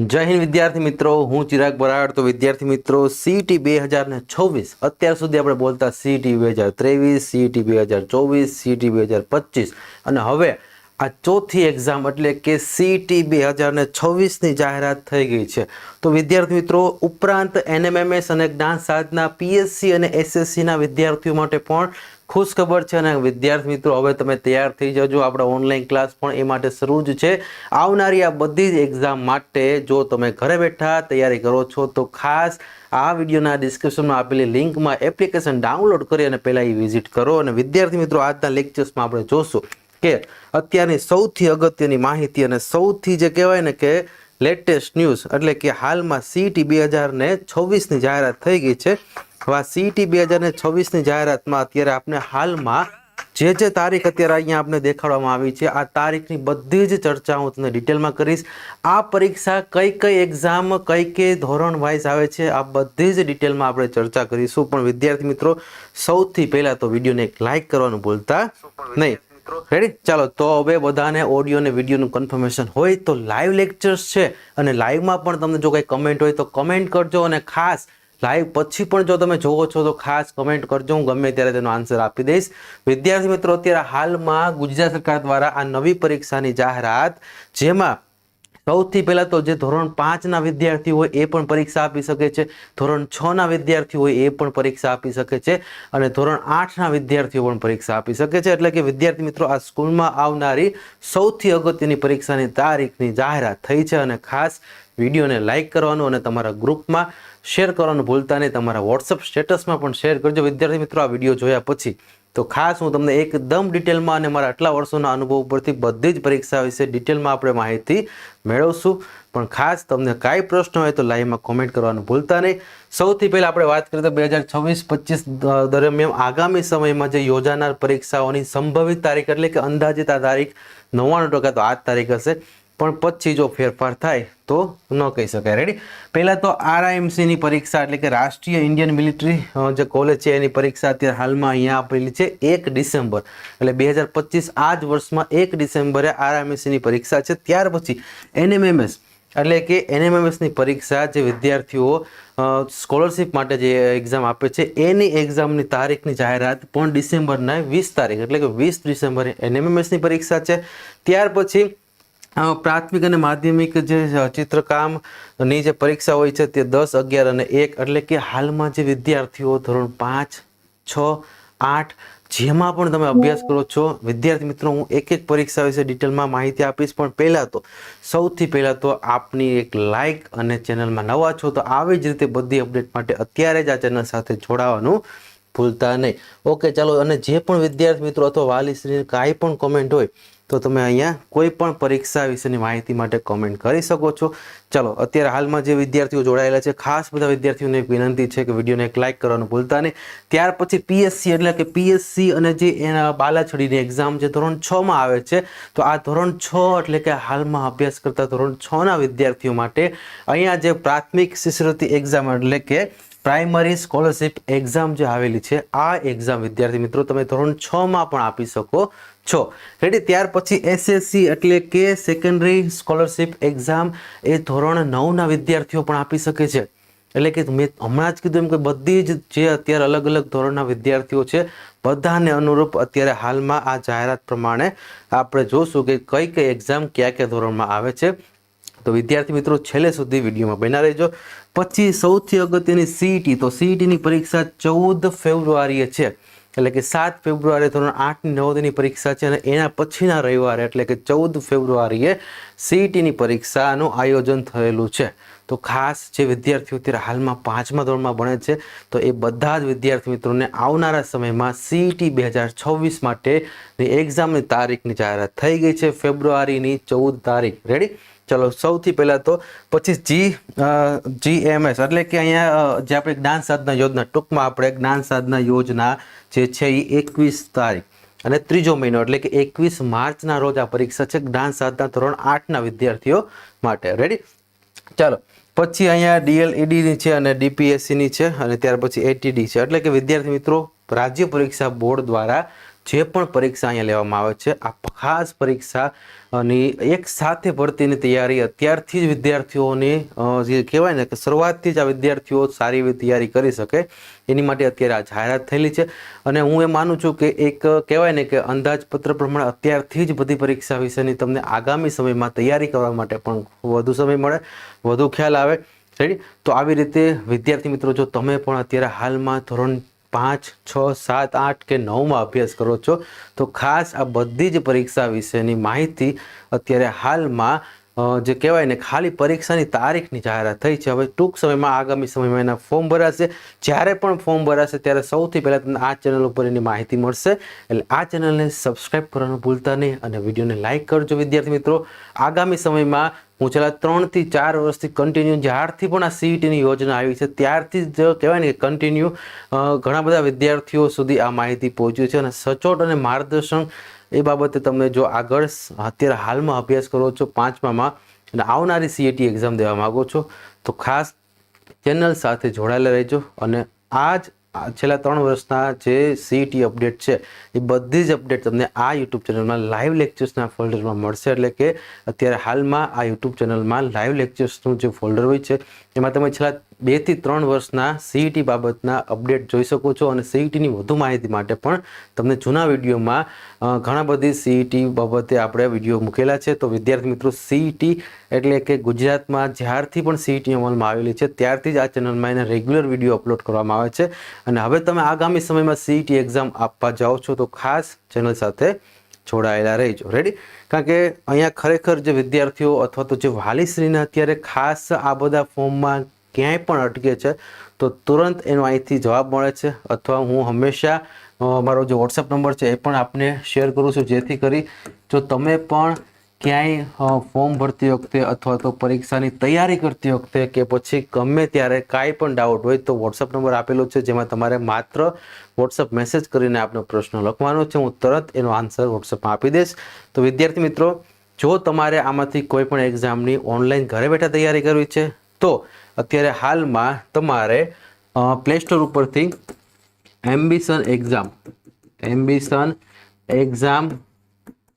જય હિન્દ વિદ્યાર્થી મિત્રો, હું ચિરાગ બરાડ. તો વિદ્યાર્થી મિત્રો, સીટી બે હજાર ને છવ્વીસ. અત્યાર સુધી આપણે બોલતા સીટી બે હજાર ત્રેવીસ સીટી બે હજાર ચોવીસ સીટી બે હજાર પચીસ અને હવે આ ચોથી એક્ઝામ એટલે કે સીટી બે હજાર ને છવ્વીસની જાહેરાત થઈ ગઈ છે. તો વિદ્યાર્થી મિત્રો, ઉપરાંત એનએમએમએસ અને જ્ઞાન સાધના, પીએસસી અને એસએસસીના વિદ્યાર્થીઓ માટે પણ ખુશ ખબર છે અને વિદ્યાર્થી મિત્રો, હવે તમે તૈયાર થઈ જજો. આપણા ઓનલાઈન ક્લાસ પણ એ માટે શરૂ જ છે. આવનારી આ બધી જ એક્ઝામ માટે જો તમે ઘરે બેઠા તૈયારી કરો છો, તો ખાસ આ વિડીયોના ડિસ્ક્રિપ્શનમાં આપેલી લિંકમાં એપ્લિકેશન ડાઉનલોડ કરી અને પહેલાં એ વિઝિટ કરો. અને વિદ્યાર્થી મિત્રો, આજના લેક્ચર્સમાં આપણે જોશું કે અત્યારની સૌથી અગત્યની માહિતી અને સૌથી જે કહેવાય ને કે લેટેસ્ટ ન્યૂઝ એટલે કે હાલમાં સીટી બે હજાર ને છવ્વીસની જાહેરાત થઈ ગઈ છે. હવે સીટી બે હજાર ને છવ્વીસની જાહેરાતમાં અત્યારે આપણે હાલમાં જે જે તારીખ અત્યારે અહીંયા આપણે દેખાડવામાં આવી છે, આ તારીખની બધી જ ચર્ચા હું તમને ડિટેલમાં કરીશ. આ પરીક્ષા કઈ કઈ એક્ઝામ કઈ કઈ ધોરણ વાઇઝ આવે છે, આ બધી જ ડિટેલમાં આપણે ચર્ચા કરીશું. પણ વિદ્યાર્થી મિત્રો, સૌથી પહેલાં તો વિડીયોને એક લાઇક કરવાનું ભૂલતા નહીં. રેડી ચાલો, તો હવે બધાને ઓડિયો અને વિડીયોનું કન્ફર્મેશન હોય તો લાઈવ લેક્ચર્સ છે અને લાઈવમાં પણ તમને જો કંઈ કમેન્ટ હોય તો કમેન્ટ કરજો અને ખાસ લાઈવ પછી પણ જો તમે જોવો છો તો ખાસ કમેન્ટ કરજો. હું ગમે ત્યારે તેનો આન્સર આપી દઈશ. વિદ્યાર્થી મિત્રો, અત્યારે હાલમાં ગુજરાત સરકાર દ્વારા આ નવી પરીક્ષાની જાહેરાત, જેમાં સૌથી પહેલાં તો જે ધોરણ પાંચના વિદ્યાર્થી હોય એ પણ પરીક્ષા આપી શકે છે. ધોરણ છના વિદ્યાર્થી હોય એ પણ પરીક્ષા આપી શકે છે. અને ધોરણ આઠના વિદ્યાર્થીઓ પણ પરીક્ષા આપી શકે છે. એટલે કે વિદ્યાર્થી મિત્રો, આ સ્કૂલમાં આવનારી સૌથી અગત્યની પરીક્ષાની તારીખની જાહેરાત થઈ છે. અને ખાસ વિડીયોને લાઇક કરવાનું અને તમારા ગ્રુપમાં શેર કરવાનું ભૂલતા નહીં. તમારા વોટ્સઅપ સ્ટેટસમાં પણ શેર કરજો. વિદ્યાર્થી મિત્રો, આ વીડિયો જોયા પછી તો ખાસ હું તમને એકદમ ડિટેલમાં અને મારા આટલા વર્ષોના અનુભવ ઉપરથી બધી જ પરીક્ષા વિશે ડિટેલમાં આપણે માહિતી મેળવશું. પણ ખાસ તમને કાંઈ પ્રશ્ન હોય તો લાઈવમાં કોમેન્ટ કરવાનું ભૂલતા નહીં. સૌથી પહેલાં આપણે વાત કરીએ તો બે હજાર છવ્વીસ પચીસ દરમિયાન આગામી સમયમાં જે યોજાનાર પરીક્ષાઓની સંભવિત તારીખ એટલે કે અંદાજિત આ તારીખ નવ્વાણું ટકા તો આ જ તારીખ હશે. પણ પછી જો ફેરફાર થાય તો ન કહી શકાય. રેડી પહેલાં તો આરઆઈએમસીની પરીક્ષા એટલે કે રાષ્ટ્રીય ઇન્ડિયન મિલિટરી જે કોલેજ છે એની પરીક્ષા અત્યારે હાલમાં અહીંયા આપેલી છે એક ડિસેમ્બર. એટલે બે હજાર પચીસ આ જ વર્ષમાં એક ડિસેમ્બરે આરઆઈએમસીની પરીક્ષા છે. ત્યાર પછી એનએમએમએસ એટલે કે એનએમએમએસની પરીક્ષા જે વિદ્યાર્થીઓ સ્કોલરશિપ માટે જે એક્ઝામ આપે છે, એની એક્ઝામની તારીખની જાહેરાત પણ ડિસેમ્બરના વીસ તારીખ એટલે કે વીસ ડિસેમ્બરે એનએમએમએસની પરીક્ષા છે. ત્યાર પછી પ્રાથમિક અને માધ્યમિક જે ચિત્રકામની જે પરીક્ષા હોય છે તે દસ, અગિયાર અને એક એટલે કે હાલમાં જે વિદ્યાર્થીઓ ધોરણ પાંચ, છ, આઠ, જેમાં પણ તમે અભ્યાસ કરો છો, વિદ્યાર્થી મિત્રો, હું એક એક પરીક્ષા વિશે ડિટેલમાં માહિતી આપીશ, પણ પહેલાં તો, સૌથી પહેલાં તો આપની એક લાઇક અને ચેનલમાં નવા છો, તો આવી જ રીતે બધી અપડેટ માટે અત્યારે જ આ ચેનલ સાથે જોડાવાનું ભૂલતા નહીં. ઓકે, ચાલો, અને જે પણ વિદ્યાર્થી મિત્રો અથવા વાલીશ્રીને કાંઈ પણ કોમેન્ટ હોય તો તમે અહીંયા કોઈ પણ પરીક્ષા વિશેની માહિતી માટે કોમેન્ટ કરી શકો છો. ચલો, અત્યારે હાલમાં જે વિદ્યાર્થીઓ જોડાયેલા છે, ખાસ બધા વિદ્યાર્થીઓને એક વિનંતી છે કે વિડીયોને એક લાઇક કરવાનું ભૂલતા નહીં. ત્યાર પછી પીએસસી એટલે કે પીએસસી અને જે એના બાલાછડીની એક્ઝામ જે ધોરણ છમાં આવે છે, તો આ ધોરણ છ એટલે કે હાલમાં અભ્યાસ કરતા ધોરણ છના વિદ્યાર્થીઓ માટે અહીંયા જે પ્રાથમિક શિષ્યવૃત્તિ એક્ઝામ એટલે કે પ્રાઇમરી સ્કોલરશિપ એક્ઝામ જે આવેલી છે, આ એક્ઝામ વિદ્યાર્થી મિત્રો, તમે ધોરણ છમાં પણ આપી શકો છો. રેડી ત્યાર પછી એસએસસી એટલે કે સેકન્ડરી સ્કોલરશિપ એક્ઝામ એ ધોરણ નવના વિદ્યાર્થીઓ પણ આપી શકે છે. એટલે કે મેં હમણાં જ કીધું એમ કે બધી જ જે અત્યારે અલગ અલગ ધોરણના વિદ્યાર્થીઓ છે, બધાને અનુરૂપ અત્યારે હાલમાં આ જાહેરાત પ્રમાણે આપણે જોશું કે કઈ કઈ એક્ઝામ કયા કયા ધોરણમાં આવે છે. તો વિદ્યાર્થી મિત્રો છેલ્લે સુધી વિડીયોમાં બના રહેજો. પછી સૌથી અગત્યની સીઈટી તો સીઈટીની પરીક્ષા ચૌદ ફેબ્રુઆરીએ છે. એટલે કે સાત ફેબ્રુઆરી ધોરણ આઠની નવોદયની પરીક્ષા છે અને એના પછીના રવિવારે, એટલે કે ચૌદ ફેબ્રુઆરીએ સીઈટીની પરીક્ષાનું આયોજન થયેલું છે. તો ખાસ જે વિદ્યાર્થીઓ અત્યારે હાલમાં પાંચમા ધોરણમાં ભણે છે, તો એ બધા જ વિદ્યાર્થી મિત્રોને આવનારા સમયમાં સીઈટી બે હજાર છવ્વીસ માટેની એક્ઝામની તારીખની જાહેરાત થઈ ગઈ છે, ફેબ્રુઆરીની ચૌદ તારીખ. રેડી ચલો, સૌથી પહેલાં તો પછી જી જીએમએસ એટલે કે અહીંયા જે આપણે જ્ઞાન સાધના યોજના, ટૂંકમાં આપણે જ્ઞાન સાધના યોજના જે છે એ એકવીસ તારીખ. અને ત્રીજો મહિનો એટલે કે એકવીસ માર્ચના રોજ આ પરીક્ષા છે જ્ઞાન સાધના ધોરણ આઠના વિદ્યાર્થીઓ માટે. રેડી ચાલો પછી અહીંયા ડીએલઈડીની છે અને ડીપીએસસીની છે અને ત્યાર પછી એટીડી છે. એટલે કે વિદ્યાર્થી મિત્રો, રાજ્ય પરીક્ષા બોર્ડ દ્વારા જે પણ પરીક્ષા અહીંયા લેવામાં આવે છે, આ ખાસ પરીક્ષાની એક સાથે ભરતીની તૈયારી અત્યારથી જ વિદ્યાર્થીઓની જે કહેવાય ને કે શરૂઆતથી જ આ વિદ્યાર્થીઓ સારી એવી તૈયારી કરી શકે, એની માટે અત્યારે આ જાહેરાત થયેલી છે. અને હું એ માનું છું કે એક કહેવાય ને કે અંદાજપત્ર પ્રમાણે અત્યારથી જ બધી પરીક્ષા વિશેની તમને આગામી સમયમાં તૈયારી કરવા માટે પણ વધુ સમય મળે, વધુ ખ્યાલ આવે. રેડી તો આવી રીતે વિદ્યાર્થી મિત્રો, જો તમે પણ અત્યારે હાલમાં ધોરણ પાંચ, છ, સાત, આઠ કે નવમાં અભ્યાસ કરો છો, તો ખાસ આ બધી જ પરીક્ષા વિશેની માહિતી અત્યારે હાલમાં જે કહેવાય ને, ખાલી પરીક્ષાની તારીખની જાહેરાત થઈ છે. હવે ટૂંક સમયમાં, આગામી સમયમાં એના ફોર્મ ભરાશે. જ્યારે પણ ફોર્મ ભરાશે, ત્યારે સૌથી પહેલાં તમને આ ચેનલ ઉપર એની માહિતી મળશે. એટલે આ ચેનલને સબસ્ક્રાઈબ કરવાનું ભૂલતા નહીં અને વિડીયોને લાઇક કરજો, વિદ્યાર્થી મિત્રો. આગામી સમયમાં, હું છેલ્લા ત્રણથી ચાર વર્ષથી કન્ટિન્યુ જ્યારથી પણ આ સીઈટીની યોજના આવી છે, ત્યારથી જ કહેવાય ને કે કન્ટિન્યુ ઘણા બધા વિદ્યાર્થીઓ સુધી આ માહિતી પહોંચ્યું છે. અને સચોટ અને માર્ગદર્શન એ બાબતે તમે જો આગળ અત્યારે હાલમાં અભ્યાસ કરો છો પાંચમામાં, અને આવનારી સીએટી એક્ઝામ દેવા માગો છો, તો ખાસ ચેનલ સાથે જોડાયેલા રહેજો. અને આ જ છેલ્લા ત્રણ વર્ષના જે સીઈટી અપડેટ છે, એ બધી જ અપડેટ તમને આ યુટ્યુબ ચેનલમાં લાઈવ લેક્ચર્સના ફોલ્ડરમાં મળશે. એટલે કે અત્યારે હાલમાં આ યુટ્યુબ ચેનલમાં લાઈવ લેક્ચર્સનું જે ફોલ્ડર હોય છે, એમાં તમે છેલ્લા બેથી ત્રણ વર્ષના સીઈટી બાબતના અપડેટ જોઈ શકો છો અને સીઈટીની વધુ માહિતી માટે પણ તમને જૂના વિડીયોમાં ઘણા બધી સીઈટી બાબતે આપણે વીડિયો મૂકેલા છે. તો વિદ્યાર્થી મિત્રો સીઈટી એટલે કે ગુજરાતમાં જ્યારથી પણ સીઈટી અમલમાં આવેલી છે, ત્યારથી જ આ ચેનલમાં એને રેગ્યુલર વીડિયો અપલોડ કરવામાં આવે છે. અને હવે તમે આગામી સમયમાં સીઈટી એક્ઝામ આપવા જાઓ છો, તો ખાસ ચેનલ સાથે જોડાયેલા રહેજો. રેડી કારણ કે અહીંયા ખરેખર જે વિદ્યાર્થીઓ અથવા તો જે વાલીશ્રીને અત્યારે ખાસ આ બધા ફોર્મમાં ક્યાંય પણ અટકે છે, તો તુરંત એનો અહીંથી જવાબ મળે છે અથવા હું હંમેશા મારો જે વોટ્સઅપ નંબર છે એ પણ આપને શેર કરું છું, જેથી કરી જો તમે પણ ક્યાંય ફોર્મ ભરતી વખતે અથવા તો પરીક્ષાની તૈયારી કરતી વખતે કે પછી ગમે ત્યારે કાંઈ પણ ડાઉટ હોય તો વોટ્સઅપ નંબર આપેલો છે, જેમાં તમારે માત્ર વોટ્સઅપ મેસેજ કરીને આપનો પ્રશ્ન લખવાનો છે. હું તરત એનો આન્સર વોટ્સઅપમાં આપી દઈશ. તો વિદ્યાર્થી મિત્રો, જો તમારે આમાંથી કોઈ પણ એક્ઝામની ઓનલાઈન ઘરે બેઠા તૈયારી કરવી છે, તો અત્યારે હાલમાં તમારે પ્લે સ્ટોર ઉપરથી ambition exam ambition exam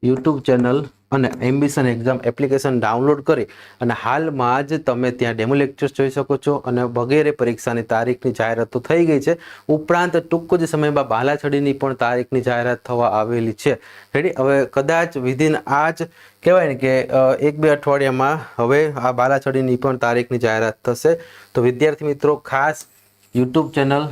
YouTube channel અને એમ્બિશન એક્ઝામ એપ્લિકેશન ડાઉનલોડ કરી અને હાલમાં જ તમે ત્યાં ડેમો લેક્ચર્સ જોઈ શકો છો અને વગેરે પરીક્ષાની તારીખની જાહેરાત તો થઈ ગઈ છે. ઉપરાંત ટૂંક જ સમયમાં બાલાછડીની પણ તારીખની જાહેરાત થવા આવેલી છે. રેડી હવે કદાચ વિધિન આ જ કહેવાય ને કે એક બે અઠવાડિયામાં હવે આ બાલાછડીની પણ તારીખની જાહેરાત થશે. તો વિદ્યાર્થી મિત્રો, ખાસ યુટ્યુબ ચેનલ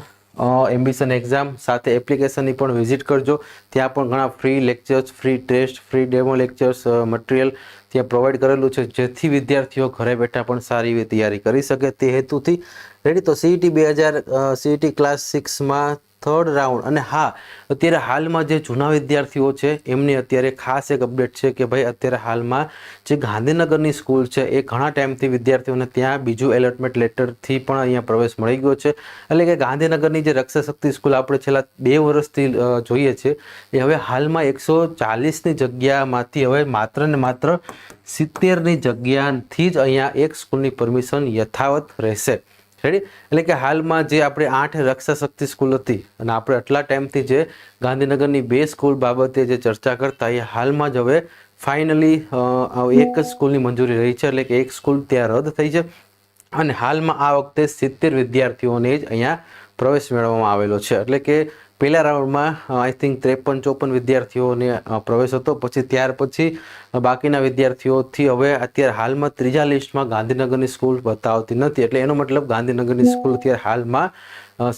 એમ્બિશન એક્ઝામ સાથે એપ્લિકેશનની પણ વિઝિટ કરજો. ત્યાં પણ ઘણા free lectures free test free demo lectures material ત્યાં પ્રોવાઈડ કરેલું છે. જેથી વિદ્યાર્થીઓ ઘરે બેઠા પણ સારી એવી તૈયારી કરી શકે તે હેતુથી. રેડી તો સીઈટી બે હજાર સીઈટી ક્લાસ સિક્સમાં થર્ડ રાઉન્ડ અને હા, અત્યારે હાલમાં જે જૂના વિદ્યાર્થીઓ છે, એમની અત્યારે ખાસ એક અપડેટ છે કે ભાઈ અત્યારે હાલમાં જે ગાંધીનગરની સ્કૂલ છે, એ ઘણા ટાઈમથી વિદ્યાર્થીઓને ત્યાં બીજું એલોટમેન્ટ લેટરથી પણ અહીંયા પ્રવેશ મળી ગયો છે. એટલે કે ગાંધીનગરની જે રક્ષાશક્તિ સ્કૂલ આપણે છેલ્લા બે વર્ષથી જોઈએ છે, એ હવે હાલમાં એકસો ચાલીસની જગ્યામાંથી હવે માત્ર ને માત્ર સિત્તેરની જગ્યાથી જ અહીંયા એક સ્કૂલની પરમિશન યથાવત રહેશે. રેડી એટલે કે હાલમાં જે આપણે આઠ રક્ષા શક્તિ સ્કૂલ હતી અને આપણે આટલા ટાઈમથી જે ગાંધીનગરની બે સ્કૂલ બાબતે જે ચર્ચા કરતા એ હાલમાં જ હવે ફાઇનલી એક જ સ્કૂલની મંજૂરી રહી છે. એટલે કે એક સ્કૂલ ત્યાં રદ થઈ છે. અને હાલમાં આ વખતે સિત્તેર વિદ્યાર્થીઓને જ અહીંયા પ્રવેશ મેળવવામાં આવેલો છે. એટલે કે પહેલા રાઉન્ડમાં આઈ થિંક ત્રેપન, ચોપન વિદ્યાર્થીઓને પ્રવેશ હતો. પછી ત્યાર પછી બાકીના વિદ્યાર્થીઓથી હવે અત્યારે હાલમાં ત્રીજા લિસ્ટમાં ગાંધીનગરની સ્કૂલ બતાવતી નથી. એટલે એનો મતલબ ગાંધીનગરની સ્કૂલ અત્યારે હાલમાં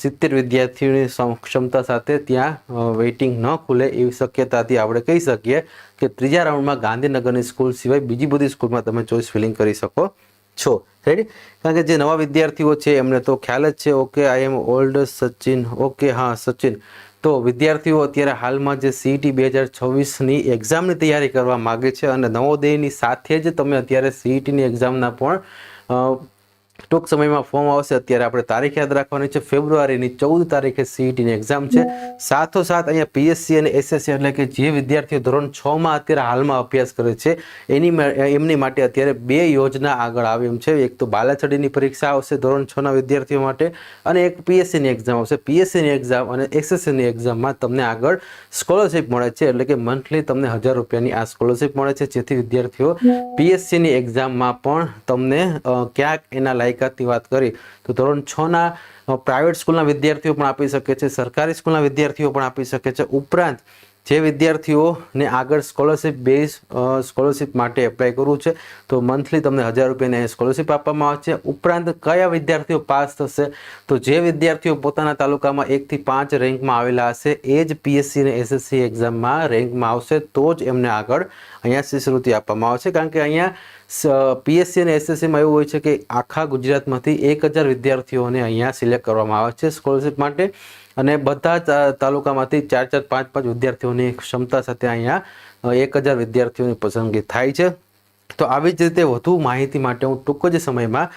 સિત્તેર વિદ્યાર્થીઓની ક્ષમતા સાથે ત્યાં વેઇટિંગ ન ખુલે એવી શક્યતાથી આપણે કહી શકીએ કે ત્રીજા રાઉન્ડમાં ગાંધીનગરની સ્કૂલ સિવાય બીજી બધી સ્કૂલમાં તમે ચોઈસ ફિલિંગ કરી શકો. છો. રેડી કારણ કે જે નવા વિદ્યાર્થીઓ છે, એમને તો ખ્યાલ જ છે okay I am old Sachin okay હા સચિન તો વિદ્યાર્થીઓ અત્યારે હાલમાં જે સીઈટી બે હજાર છવ્વીસની એક્ઝામની તૈયારી કરવા માગે છે અને નવોદયની સાથે જ તમે અત્યારે સીઈટીની એક્ઝામના પણ ટૂંક સમયમાં ફોર્મ આવશે. અત્યારે આપણે તારીખ યાદ રાખવાની છે. ફેબ્રુઆરીની ચૌદ તારીખે સીઈટીની એક્ઝામ છે. સાથોસાથ અહીંયા પીએસસી અને એસએસસી એટલે કે જે વિદ્યાર્થીઓ ધોરણ છમાં અત્યારે હાલમાં અભ્યાસ કરે છે એની એમની માટે અત્યારે બે યોજના આગળ આવી એમ છે. એક તો બાલાછડીની પરીક્ષા આવશે ધોરણ છના વિદ્યાર્થીઓ માટે અને એક પીએસસીની એક્ઝામ આવશે. પીએસસીની એક્ઝામ અને એસએસસીની એક્ઝામમાં તમને આગળ સ્કોલરશિપ મળે છે. એટલે કે મંથલી તમને હજાર રૂપિયાની આ સ્કોલરશિપ મળે છે. જેથી વિદ્યાર્થીઓ પીએસસીની એક્ઝામમાં પણ તમને ક્યાંક એના લાયકાતની વાત કરી, તો ધોરણ છના પ્રાઇવેટ સ્કૂલના વિદ્યાર્થીઓ પણ આપી શકે છે, સરકારી સ્કૂલના વિદ્યાર્થીઓ પણ આપી શકે છે. ઉપરાંત, જે વિદ્યાર્થીઓને આગળ સ્કોલરશિપ બેઝ સ્કોલરશિપ માટે એપ્લાય કરવું છે, તો મંથલી તમને હજાર રૂપિયાની સ્કોલરશિપ આપવામાં આવે છે ઉપરાંત, કયા વિદ્યાર્થીઓ પાસ થશે, તો જે વિદ્યાર્થીઓ પોતાના તાલુકામાં એકથી પાંચ રેન્કમાં આવેલા હશે, એ જ પીએસસી અને એસએસસી એક્ઝામમાં રેન્કમાં આવશે, તો જ એમને આગળ અહીંયા શિષ્યવૃત્તિ આપવામાં આવે છે કારણ કે અહીંયા પીએસસી અને એસએસસીમાં એવું હોય છે કે આખા ગુજરાતમાંથી એક હજાર વિદ્યાર્થીઓને અહીંયા સિલેક્ટ કરવામાં આવે છે સ્કોલરશિપ માટે. અને બધા તાલુકામાંથી ચાર ચાર, પાંચ પાંચ વિદ્યાર્થીઓની ક્ષમતા સાથે અહીંયા એક હજાર વિદ્યાર્થીઓની પસંદગી થાય છે. તો આવી જ રીતે વધુ માહિતી માટે હું ટૂંક જ સમયમાં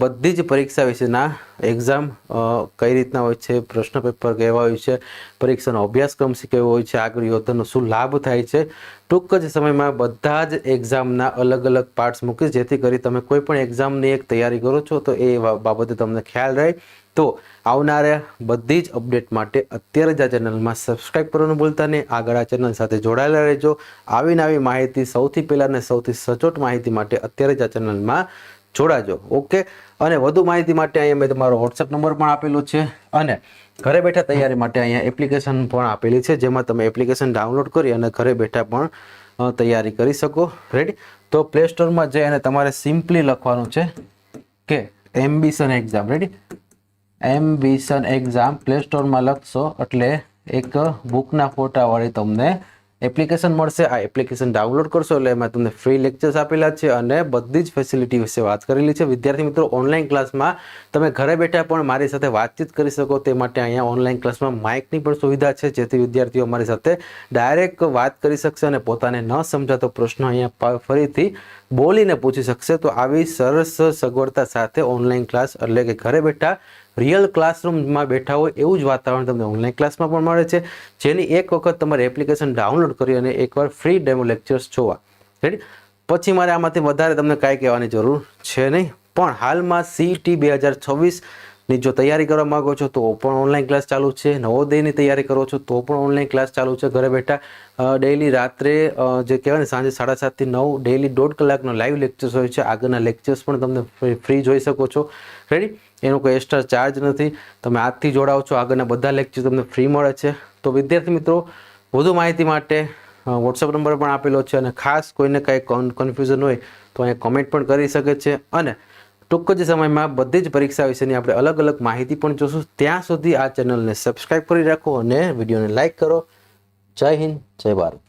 બધી જ પરીક્ષા વિશેના એક્ઝામ કઈ રીતના હોય છે, પ્રશ્ન પેપર કેવા હોય છે, પરીક્ષાનો અભ્યાસક્રમ શી કેવો હોય છે, આગળ યોદ્ધાનો શું લાભ થાય છે ટૂંક જ સમયમાં બધા જ એક્ઝામના અલગ અલગ પાર્ટ્સ મૂકીશ, જેથી કરી તમે કોઈ પણ એક્ઝામની એક તૈયારી કરો છો, તો એ બાબતે તમને ખ્યાલ રહે. તો આવનારા બધી જ અપડેટ માટે અત્યારે જ આ ચેનલમાં સબસ્ક્રાઈબ કરવાનું ભૂલતા નહીં. આગળ આ ચેનલ સાથે જોડાયેલા રહેજો. આવી નવી માહિતી સૌથી પહેલાં અને સૌથી સચોટ માહિતી માટે અત્યારે જ આ ચેનલમાં જોડાજો. ઓકે અને વધુ માહિતી માટે અહીંયા મેં તમારો વોટ્સએપ નંબર પણ આપેલો છે. અને ઘરે બેઠા તૈયારી માટે અહીંયા એપ્લિકેશન પણ આપેલી છે, જેમાં તમે એપ્લિકેશન ડાઉનલોડ કરી અને ઘરે બેઠા પણ તૈયારી કરી શકો. રેડી તો પ્લે સ્ટોરમાં જઈ અને તમારે સિમ્પલી લખવાનું છે કે ambition exam ready ambition exam play સ્ટોરમાં લખશો એટલે એક બુકના ફોટાવાળી તમને એપ્લિકેશન મળશે, આ એપ્લિકેશન ડાઉનલોડ કરશો એટલે એમાં તમને ફ્રી લેક્ચર્સ આપેલા છે અને બધી જ ફેસિલિટી વિશે વાત કરેલી છે. વિદ્યાર્થી મિત્રો ઓનલાઈન ક્લાસમાં તમે ઘરે બેઠા પણ મારી સાથે વાતચીત કરી શકો. તે માટે અહીંયા ઓનલાઈન ક્લાસમાં માઇકની પણ સુવિધા છે, જેથી વિદ્યાર્થીઓ મારી સાથે ડાયરેક્ટ વાત કરી શકશે અને પોતાને ન સમજાતો પ્રશ્ન અહીંયા ફરીથી બોલીને પૂછી શકશે. તો આવી સરસ સગવડતા સાથે ઓનલાઈન ક્લાસ એટલે કે ઘરે બેઠા રિયલ ક્લાસરૂમમાં બેઠા હોય એવું જ વાતાવરણ તમને ઓનલાઈન ક્લાસમાં પણ મળે છે. જેની એક વખત તમારે એપ્લિકેશન ડાઉનલોડ કરી અને એકવાર ફ્રી ડેમો લેક્ચર્સ જોવા. રેડી પછી મારે આમાંથી વધારે તમને કાંઈ કહેવાની જરૂર છે નહીં. પણ હાલમાં સીટી બે હજાર છવ્વીસની જો તૈયારી કરવા માગો છો, તો પણ ઓનલાઈન ક્લાસ ચાલુ છે. નવોદયની તૈયારી કરો છો, તો પણ ઓનલાઈન ક્લાસ ચાલુ છે. ઘરે બેઠા ડેઈલી રાત્રે જે કહેવાય ને સાંજે સાડા સાતથી નવ ડેઈલી દોઢ કલાકનો લાઈવ લેક્ચર્સ હોય છે. આગળના લેક્ચર્સ પણ તમને ફ્રી જોઈ શકો છો. રેડી એનો કોઈ એક્સ્ટ્રા ચાર્જ નથી. તમે આજથી જોડાઓ છો આગળના બધા લેક્ચર તમને ફ્રી મળે છે. તો વિદ્યાર્થી મિત્રો, વધુ માહિતી માટે વોટ્સઅપ નંબર પણ આપેલો છે અને ખાસ કોઈને કાંઈ કન્ફ્યુઝન હોય તો અહીંયા કોમેન્ટ પણ કરી શકે છે. અને ટૂંક જ સમયમાં બધી જ પરીક્ષા વિશેની આપણે અલગ અલગ માહિતી પણ જોશું. ત્યાં સુધી આ ચેનલને સબસ્ક્રાઈબ કરી રાખો અને વિડીયોને લાઇક કરો. જય હિન્દ, જય ભારત.